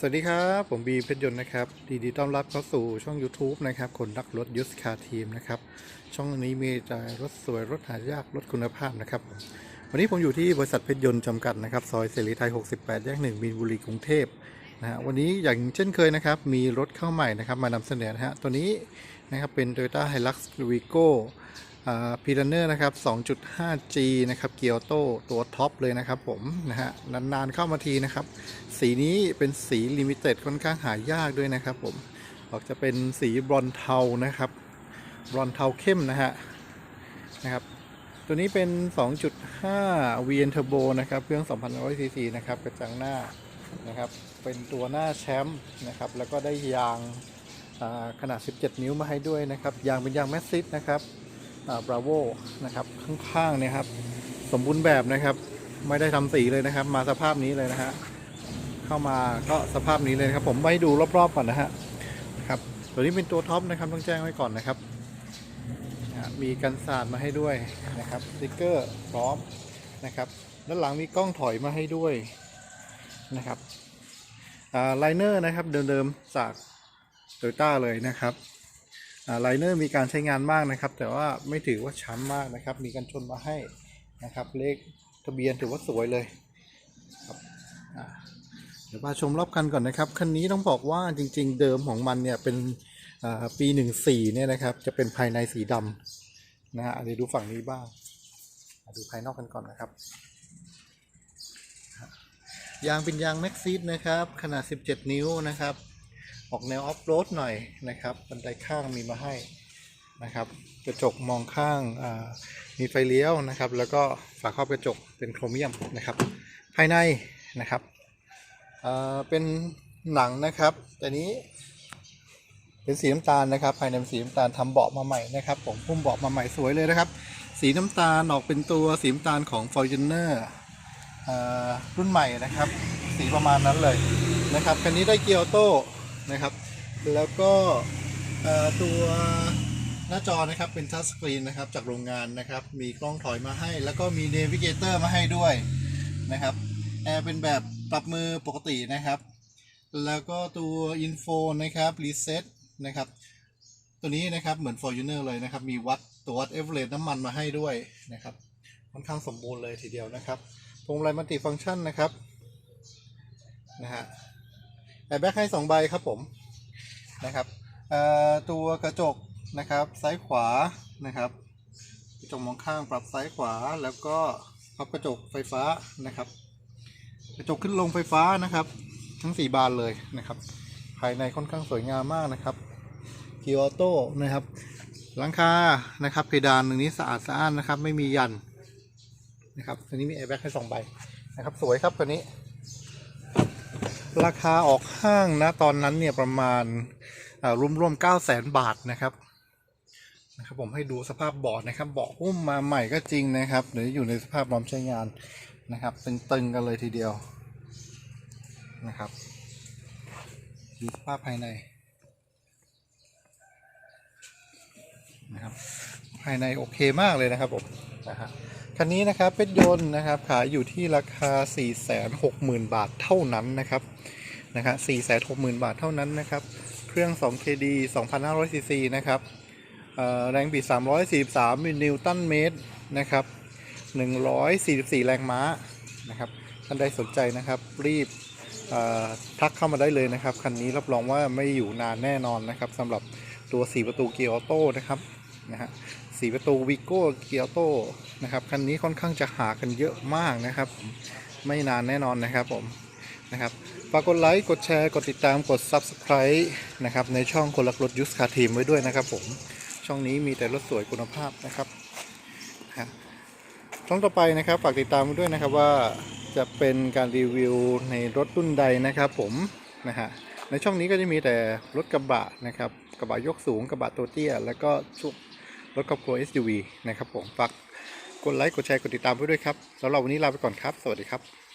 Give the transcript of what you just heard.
สวัสดีครับ ผมบีเพชรยนต์นะครับดีดีต้อนรับเข้าสู่ช่อง YouTube นะครับคนรักรถยุสคาทีมนะครับช่องนี้มีแต่รถสวยรถหายากรถคุณภาพนะครับ วันนี้ผมอยู่ที่บริษัทเพชรยนต์จำกัดนะครับซอยเสรีไทย 68 แยกหนึ่งมีนบุรีกรุงเทพนะฮะวันนี้อย่างเช่นเคยนะครับ มีรถเข้าใหม่นะครับ มานำเสนอนะฮะตัวนี้นะครับเป็น Toyota Hilux Vigo พีรันเนอร์นะครับ 2.5G นะครับ เกียวโตตัวท็อปเลยนะครับผมนะฮะ นานๆเข้ามาทีนะครับ สีนี้เป็นสีลิมิเต็ดค่อนข้างหายากด้วยนะครับผม ออกจะเป็นสีบรอนเทานะครับ บรอนเทาเข้มนะฮะ นะครับ ตัวนี้เป็น 2.5 VN Turbo นะครับ เครื่อง 2,100 cc นะครับ กระจังหน้านะครับ เป็นตัวหน้าแชมป์นะครับ แล้วก็ได้ยางอ่าขนาด 17 นิ้วมาให้ด้วยนะครับ ยางเป็นยางแมสซิสนะครับ บราโวนะครับข้างๆเนี่ยครับ สมบูรณ์แบบนะครับ ไม่ได้ทำสีเลยนะครับ มาสภาพนี้เลยนะฮะเข้ามาก็สภาพนี้เลยครับ ผมไปดูรอบๆก่อนนะฮะครับตัวนี้เป็นตัวท็อปนะครับต้องแจ้งไว้ก่อนนะครับ มีกันสาดมาให้ด้วยนะครับสติกเกอร์พร้อมนะครับด้านหลังมีกล้องถอยมาให้ด้วยนะครับไลเนอร์นะครับเดิมๆจากโตโยต้าเลยนะครับ ไลเนอร์มีการใช้งานมากนะครับ แต่ว่าไม่ถือว่าช้ำมากนะครับ มีกันชนมาให้นะครับ เลขทะเบียนถือว่าสวยเลยครับเดี๋ยวมาชมรอบคันก่อนนะครับ คันนี้ต้องบอกว่าจริง ๆ เดิมของมันเนี่ยเป็นอ่าปี 14เนี่ยนะครับ จะเป็นภายในสีดำนะฮะเดี๋ยวดูฝั่งนี้บ้างดูภายนอกกันก่อนนะครับ ยางเป็นยางแม็กซีดนะครับ ขนาด 17 นิ้วนะครับ ออกแนวออฟโรดหน่อยนะครับ บันไดข้างมีมาให้นะครับ กระจกมองข้างมีไฟเลี้ยวนะครับ แล้วก็ฝาครอบกระจกเป็นโครเมียมนะครับ ภายในนะครับเป็นหนังนะครับแต่นี้เป็นสีน้ำตาลนะครับ ภายในเป็นสีน้ำตาลทำเบาะมาใหม่นะครับ ผมพุ่มเบาะมาใหม่สวยเลยนะครับ สีน้ำตาลออกเป็นตัวสีน้ำตาลของ Fortuner อ่ารุ่นใหม่นะครับ สีประมาณนั้นเลยนะครับคันนี้ได้เกียร์ออโต้ นะครับ แล้วก็ตัวหน้าจอนะครับเป็นทัชสกรีนนะครับจากโรงงานนะครับ มีกล้องถอยมาให้ แล้วก็มีเนวิเกเตอร์มาให้ด้วยนะครับแอร์เป็นแบบปรับมือปกตินะครับ แล้วก็ตัวอินโฟนะครับรีเซ็ตนะครับ ตัวนี้นะครับเหมือน Fortuner เลยนะครับ มีวัดตัววัดเอเวอเรน้ำมันมาให้ด้วยนะครับค่อนข้างสมบูรณ์เลยทีเดียวนะครับพวงมาลัยมัลติฟังก์ชันนะครับนะฮะ แอร์แบ็กให้2ใบครับผมนะครับตัวกระจกนะครับซ้ายขวานะครับกระจกมองข้างปรับซ้ายขวาแล้วก็พับกระจกไฟฟ้านะครับ กระจกขึ้นลงไฟฟ้านะครับ ทั้ง 4 บานเลยนะครับ ภายในค่อนข้างสวยงามมากนะครับเกียร์ออโต้นะครับหลังคานะครับเพดานตรงนี้สะอาดสะอ้านนะครับ ไม่มียันนะครับตัวนี้มีแอร์แบ็กให้2ใบนะครับ สวยครับตัวนี้ ราคาออกห้างนะตอนนั้นเนี่ยประมาณรวมรวมๆ9 0 0แสนบาทนะครับนะครับ ผมให้ดูสภาพเบาะนะครับเบาะหุ้มมาใหม่ก็จริงนะครับเดี๋ยวอยู่ในสภาพพร้อมใช้งานนะครับตึงๆกันเลยทีเดียวนะครับดูสภาพภายในนะครับภายในโอเคมากเลยนะครับผมนะฮะ คันนี้นะครับเป็นยนต์นะครับขายอยู่ที่ราคา 460,000 บาทเท่านั้นนะครับนะครับ460,000 บาทเท่านั้นนะครับ เครื่อง 2KD 2,500 cc นะครับแรงบิด 343นิวตันเมตรนะครับ 144 แรงม้านะครับท่านใดสนใจนะครับรีบทักเข้ามาได้เลยนะครับ คันนี้รับรองว่าไม่อยู่นานแน่นอนนะครับสำหรับตัว 4 ประตูเกียร์ออโต้นะครับ นะฮะสประตูวิโก้เกียร์ออโตนะครับคันนี้ค่อนข้างจะหากันเยอะมากนะครับ ไม่นานแน่นอนนะครับผมนะครับฝากกดไลค์ กดแชร์ กดติดตามกด Subscribe นะครับในช่องคนรักรถยุสคาทีมไว้ด้วยนะครับผมช่องนี้มีแต่รถสวยคุณภาพนะครับช่องต่อไปนะครับฝากติดตามด้วยนะครับว่าจะเป็นการรีวิวในรถรุ่นใดนะครับผมนะฮะในช่องนี้ก็จะมีแต่รถกระบะนะครับกระบะยกสูงกระบะตัวเตี้ย แล้วก็ชุด รถครอบครัว SUV นะครับผมฝากกดไลค์กดแชร์กดติดตามไว้ด้วยครับสำหรับวันนี้ลาไปก่อนครับ สวัสดีครับ